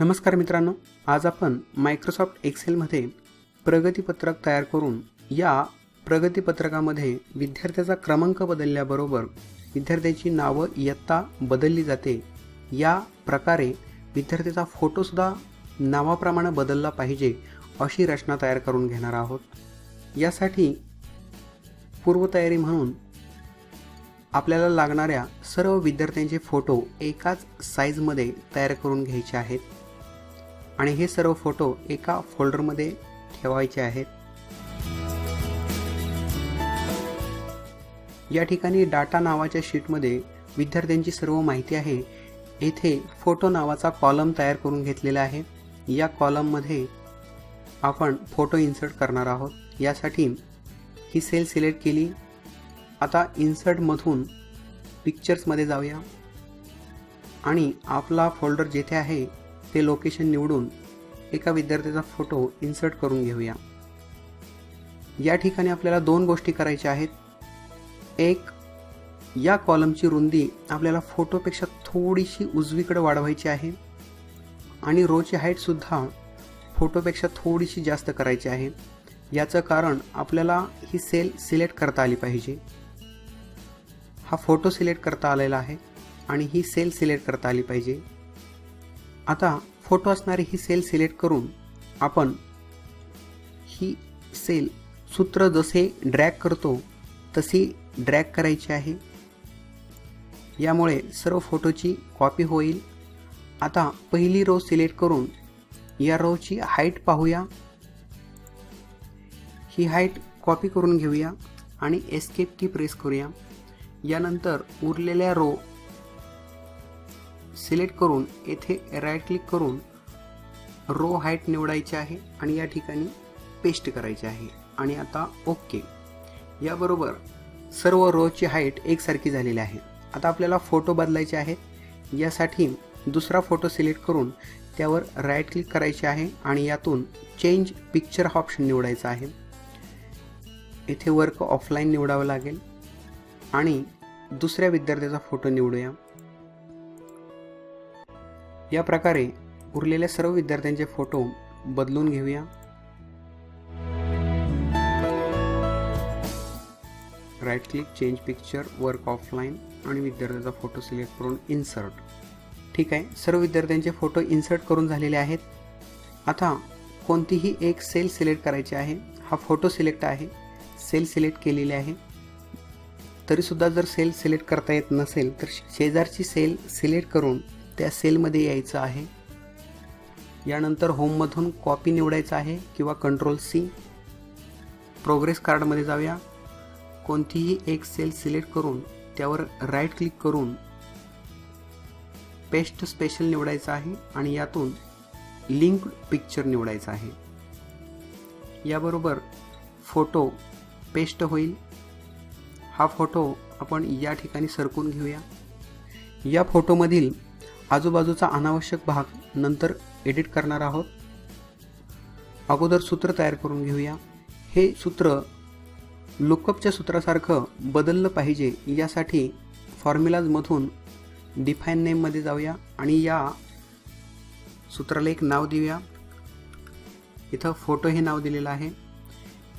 नमस्कार मित्रांनो आज आपण मायक्रोसॉफ्ट एक्सेलमध्ये प्रगतीपत्रक तयार करून या प्रगतीपत्रकामध्ये विद्यार्थ्याचा क्रमांक बदलल्याबरोबर विद्यार्थ्याची नावं इयत्ता बदलली जाते. या प्रकारे विद्यार्थ्याचा फोटोसुद्धा नावाप्रमाणे बदलला पाहिजे अशी रचना तयार करून घेणार आहोत. यासाठी पूर्वतयारी म्हणून आपल्याला लागणाऱ्या सर्व विद्यार्थ्यांचे फोटो एकाच साईजमध्ये तयार करून घ्यायचे आहेत. आणि हे सर्व फोटो एका फोल्डरमध्ये ठेवायचे आहेत. या ठिकाणी डाटा नावाच्या शीटमध्ये विद्यार्थ्यांची सर्व माहिती आहे. येथे फोटो नावाचा कॉलम तयार करून घेतलेला आहे. या कॉलममध्ये आपण फोटो इन्सर्ट करणार आहोत. यासाठी ही सेल सिलेक्ट केली. आता इन्सर्टमधून पिक्चर्समध्ये जाऊया. आणि आपला फोल्डर जेथे आहे ते लोकेशन निवडून एका विद्यार्थ्याचा फोटो इन्सर्ट करून घेऊया. या ठिकाणी आपल्याला दोन गोष्टी करायच्या आहेत. एक या कॉलमची रुंदी आपल्याला फोटोपेक्षा थोडीशी उजवीकडे वाढवायची आहे आणि रोची हाईटसुद्धा फोटोपेक्षा थोडीशी जास्त करायची आहे. याचं कारण आपल्याला ही सेल सिलेक्ट करता आली पाहिजे. हा फोटो सिलेक्ट करता आलेला आहे आणि ही सेल सिलेक्ट करता आली पाहिजे. आता फोटो असणारी ही सेल सिलेक्ट करून आपण ही सेल सूत्र जसे ड्रॅग करतो तशी ड्रॅग करायची आहे. यामुळे सर्व फोटोची कॉपी होईल. आता पहिली रो सिलेक्ट करून या रोची हाईट पाहूया. ही हाईट कॉपी करून घेऊया आणि एस्केप की प्रेस करूया. यानंतर उरलेल्या रो सिलेक्ट करून येथे राईट क्लिक करून रो हाईट निवडायची आहे आणि या ठिकाणी पेस्ट करायची आहे. आणि आता ओके याबरोबर सर्व रोची हाईट एकसारखी झालेली आहे. आता आपल्याला फोटो बदलायचे आहेत. यासाठी दुसरा फोटो सिलेक्ट करून त्यावर राईट क्लिक करायचे आहे आणि यातून चेंज पिक्चर हा ऑप्शन निवडायचा आहे. येथे वर्क ऑफलाईन निवडावं लागेल. आणि दुसऱ्या विद्यार्थ्याचा फोटो निवडूया. या प्रकारे उरलेल्या सर्व विद्यार्थ्यांचे फोटो बदलून घेऊया. Right click change picture work offline आणि विद्यार्थ्याचा फोटो सिलेक्ट करून इन्सर्ट ठीक आहे सर्व विद्यार्थ्यांचे फोटो इन्सर्ट करून झालेले आहेत. आता कोणतीही एक सेल सिलेक्ट करायची आहे हा फोटो सिलेक्ट आहे सेल सिलेक्ट केलेली आहे. तरीसुद्धा जर सेल सिलेक्ट करता येत नसेल तर शेजारची सेल सिलेक्ट करून त्या सेलमध्ये यायचं आहे. यानंतर होममधून कॉपी निवडायचं आहे किंवा कंट्रोल सी. प्रोग्रेस कार्डमध्ये जाऊया. कोणतीही एक सेल सिलेक्ट करून त्यावर राईट क्लिक करून पेस्ट स्पेशल निवडायचं आहे आणि यातून लिंक पिक्चर निवडायचं आहे. याबरोबर फोटो पेस्ट होईल. हा फोटो आपण या ठिकाणी सरकून घेऊया. या फोटोमधील आजूबाजूचा अनावश्यक भाग नंतर एडिट करणार आहोत. अगोदर सूत्र तयार करून घेऊया. हे सूत्र लुकअपच्या सूत्रासारखं बदललं पाहिजे यासाठी फॉर्म्युलाजमधून डिफाईन नेममध्ये जाऊया आणि या सूत्राला एक नाव देऊया. इथं फोटो हे नाव दिलेलं आहे.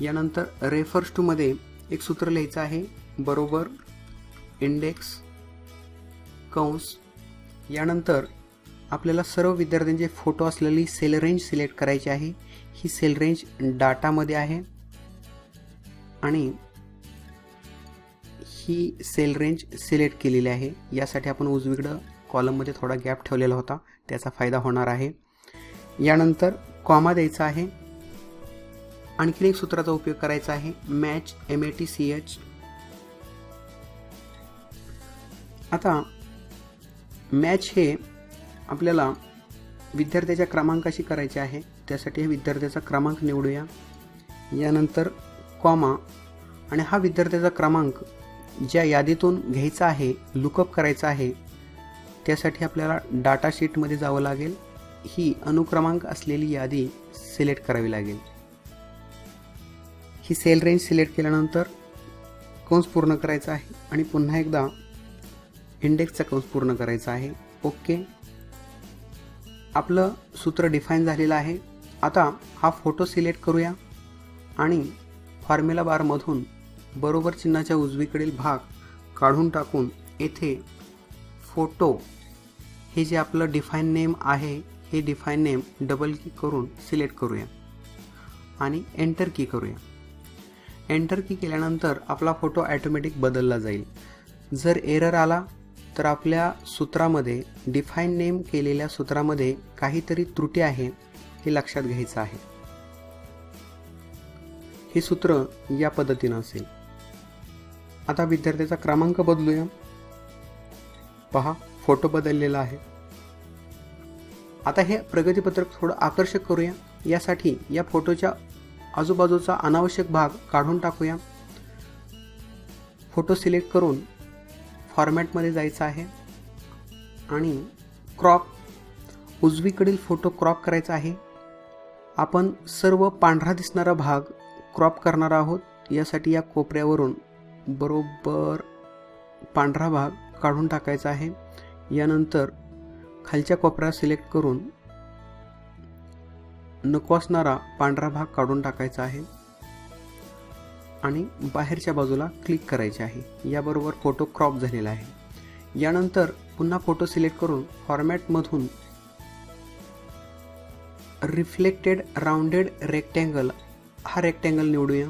यानंतर रेफर्स टूमध्ये एक सूत्र लिहायचं आहे. बरोबर इंडेक्स कंस यानंतर आपल्याला सर्व विद्यार्थ्यांचे फोटो असलेली सेल रेंज सिलेक्ट करायची आहे ही सेल रेंज डाटामध्ये आहे. आणि ही सेल रेंज सिलेक्ट केलेली आहे. यासाठी आपण उजवीकडं कॉलममध्ये थोडा गॅप ठेवलेला होता त्याचा फायदा होणार आहे. यानंतर कॉमा द्यायचा आहे. आणखीन एक सूत्राचा उपयोग करायचा आहे. Match M A T C H आता मॅच हे आपल्याला विद्यार्थ्याच्या क्रमांकाशी करायचे आहे. त्यासाठी विद्यार्थ्याचा क्रमांक निवडूया. यानंतर कॉमा आणि हा विद्यार्थ्याचा क्रमांक ज्या यादीतून घ्यायचा आहे लुकअप करायचा आहे त्यासाठी आपल्याला डाटा शीटमध्ये जावं लागेल. ही अनुक्रमांक असलेली यादी सिलेक्ट करावी लागेल. ही सेल रेंज सिलेक्ट केल्यानंतर कंस पूर्ण करायचा आहे आणि पुन्हा एकदा इंडेक्सचा कंस पूर्ण करायचा आहे. ओके. आपलं सूत्र डिफाईन झालेलं आहे. आता हा फोटो सिलेक्ट करूया. आणि फॉर्म्युला बारमधून बरोबर चिन्हाच्या उजवीकडील भाग काढून टाकून येथे फोटो हे जे आपलं डिफाईन नेम आहे हे डिफाईन नेम डबल की करून सिलेक्ट करूया. आणि एंटर की करूया. एंटर की केल्यानंतर आपला फोटो ॲटोमॅटिक बदलला जाईल. जर एरर आला तर आपल्या सूत्रामध्ये डिफाईन नेम केलेल्या सूत्रामध्ये काहीतरी त्रुटी आहे हे लक्षात घ्यायचं आहे. हे सूत्र या पद्धतीनं असेल. आता विद्यार्थ्याचा क्रमांक बदलूया. पहा फोटो बदललेला आहे. आता हे प्रगतीपत्रक थोडं आकर्षक करूया. यासाठी या फोटोच्या आजूबाजूचा अनावश्यक भाग काढून टाकूया. फोटो सिलेक्ट करून फॉर्मॅटमध्ये जायचं आहे आणि क्रॉप उजवीकडील फोटो क्रॉप करायचा आहे. आपण सर्व पांढरा दिसणारा भाग क्रॉप करणार आहोत. यासाठी या कोपऱ्यावरून बरोबर पांढरा भाग काढून टाकायचा आहे. यानंतर खालच्या कोपऱ्या सिलेक्ट करून नको असणारा पांढरा भाग काढून टाकायचा आहे. आणि बाहेरच्या बाजूला क्लिक करायचे आहे. याबरोबर फोटो क्रॉप झालेला आहे. यानंतर पुन्हा फोटो सिलेक्ट करून फॉर्मॅटमधून रिफ्लेक्टेड राउंडेड रेक्टँगल हा रेक्टँगल निवडूया.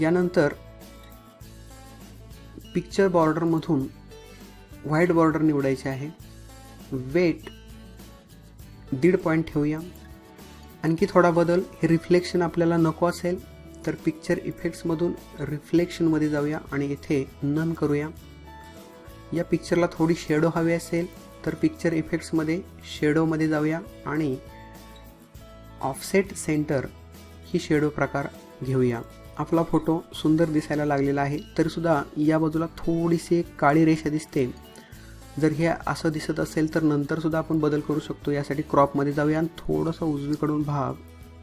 यानंतर पिक्चर बॉर्डरमधून व्हाईट बॉर्डर निवडायचे आहे. वेट दीड पॉईंट ठेवूया. आणखी थोडा बदल हे रिफ्लेक्शन आपल्याला नको असेल तर पिक्चर इफेक्ट्समधून रिफ्लेक्शनमध्ये जाऊया आणि इथे नन करूया. या पिक्चरला थोडी शेडो हवी असेल तर पिक्चर इफेक्ट्समध्ये शेडोमध्ये जाऊया आणि ऑफसेट सेंटर ही शेडो प्रकार घेऊया. आपला फोटो सुंदर दिसायला लागलेला आहे तरीसुद्धा या बाजूला थोडीशी एक काळी रेषा दिसते. जर हे असं दिसत असेल तर नंतरसुद्धा आपण बदल करू शकतो. यासाठी क्रॉपमध्ये जाऊया आणि थोडंसं उजवीकडून भाग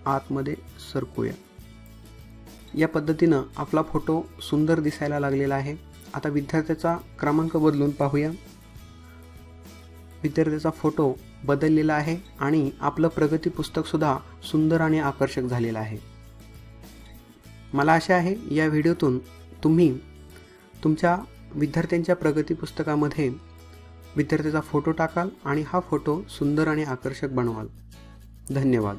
आतमध्ये सरकूया. या पद्धतीनं आपला फोटो सुंदर दिसायला लागलेला आहे. आता विद्यार्थ्याचा क्रमांक बदलून पाहूया. विद्यार्थ्याचा फोटो बदललेला आहे आणि आपलं प्रगती पुस्तकसुद्धा सुंदर आणि आकर्षक झालेलं आहे. मला आशा आहे या व्हिडिओतून तुम्ही तुमच्या विद्यार्थ्यांच्या प्रगती पुस्तकामध्ये विद्यार्थ्याचा फोटो टाकाल आणि हा फोटो सुंदर आणि आकर्षक बनवाल. धन्यवाद.